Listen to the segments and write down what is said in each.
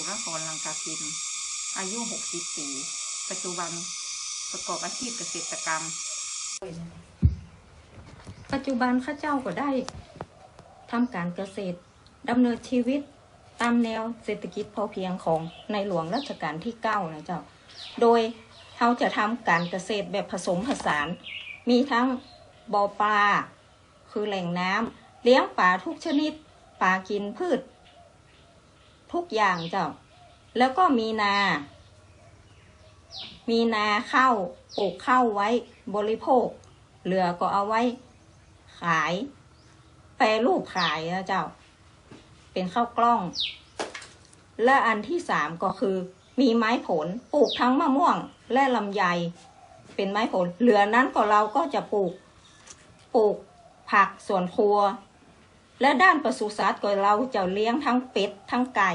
ุรพรลังกาพิน อายุ60ปีปัจจุบันประกอบอาชีพเกษตรกรรม ปัจจุบันข้าเจ้าก็ได้ทำการเกษตรดำเนินชีวิตตามแนวเศรษฐกิจพอเพียงของในหลวงรัชกาลที่เก้านะเจ้า โดยเขาจะทำการเกษตรแบบผสมผสาน มีทั้งบ่อปลา คือแหล่งน้ำเลี้ยงปลาทุกชนิดปลากินพืช ทุกอย่างเจ้า แล้วก็มีนา มีนาข้าวปลูกข้าวไว้บริโภค เหลือก็เอาไว้ ขายแปรรูปขายนะเจ้า เป็นข้าวกล้อง และอันที่สามก็คือ มีไม้ผลปลูกทั้งมะม่วงและลำไย เป็นไม้ผล เหลือนั้นก็เราก็จะปลูก ปลูกผักสวนครัว และด้านปศุสัตว์ก็เราจะเลี้ยงทั้งเป็ดทั้งไก่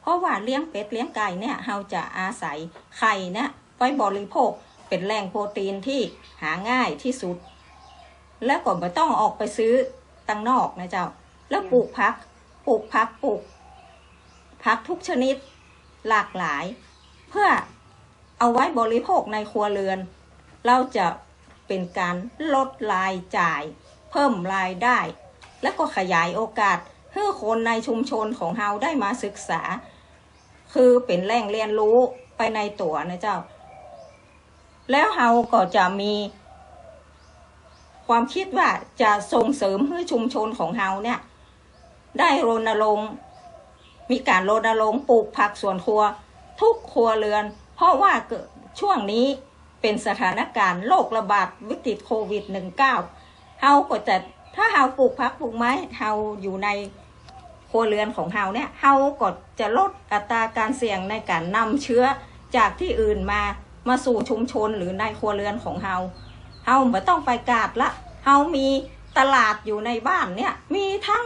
เพราะว่าเลี้ยงเป็ดเลี้ยงไก่เนี่ยเราจะอาศัยไข่เนี่ยไว้บริโภคเป็นแหล่งโปรตีนที่หาง่ายที่สุด แล้วก็ไม่ต้องออกไปซื้อตังนอกนะเจ้า แล้วปลูกพักปลูกพักปลูกพักทุกชนิดหลากหลาย เพื่อเอาไว้บริโภคในครัวเรือน เราจะเป็นการลดรายจ่าย เพิ่มรายได้ และก็ขยายโอกาสให้คนในชุมชนของเราได้มาศึกษา คือเป็นแหล่งเรียนรู้ไปในตัวนะเจ้า แล้วเราก็จะมี ความคิดว่าจะส่งเสริมให้ชุมชนของเราเนี่ย ได้รณรงค์มีการรณรงค์ปลูกผักสวนครัว ทุกครัวเรือน เพราะว่าช่วงนี้เป็นสถานการณ์โรคระบาดวิกฤตโควิด -19 เฮาก็จะ ถ้าเฮาปลูกผักปลูกไม้เฮาอยู่ในครัวเรือนของเฮาเนี่ยเฮาก็จะลดอัตราการเสี่ยงในการนำเชื้อจากที่อื่นมามาสู่ชุมชนหรือในครัวเรือนของเฮาเฮาไม่ต้องไปกาดละเฮามีตลาดอยู่ในบ้านเนี่ยมีทั้ง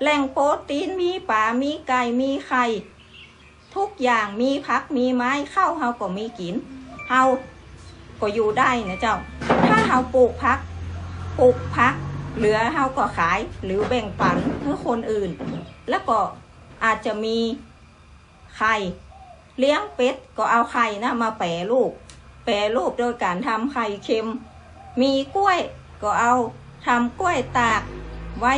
แหล่งโปรตีนมีปลามีไก่มีไข่ทุกอย่างมีพักมีไม้เข้าเฮาก็มีกินเฮาก็อยู่ได้นะเจ้า ถ้าเฮาปลูกพักปลูกพัก เหลือเฮาก็ขายหรือแบ่งปันให้คนอื่น แล้วก็อาจจะมีไข่เลี้ยงเป็ดก็เอาไข่นะมาแปรรูปแปรรูปโดยการทำไข่เค็ม มีกล้วยก็เอาทำกล้วยตากไว้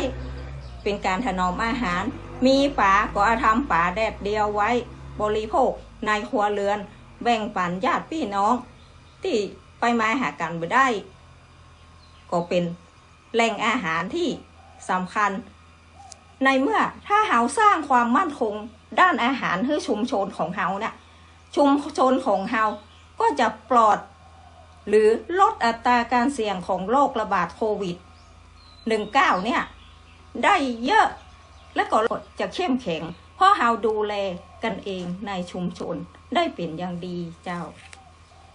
เป็นการถนอมอาหาร มีป๋าก็เอาทำป๋าแดดเดียวไว้ บริโภคในครัวเรือน แบ่งปันญาติพี่น้อง ที่ไปมาหากันไม่ได้ ก็เป็น แหล่งอาหารที่สำคัญ ในเมื่อถ้าเฮาสร้างความมั่นคงด้านอาหารให้ชุมชนของเฮาเนี่ยชุมชนของเฮาก็จะปลอด หรือลดอัตราการเสี่ยงของโรคระบาดโควิด 19 เนี่ย ได้เยอะและก็จะเข้มแข็ง เพราะเฮาดูแลกันเองในชุมชนได้เป็นอย่างดีเจ้า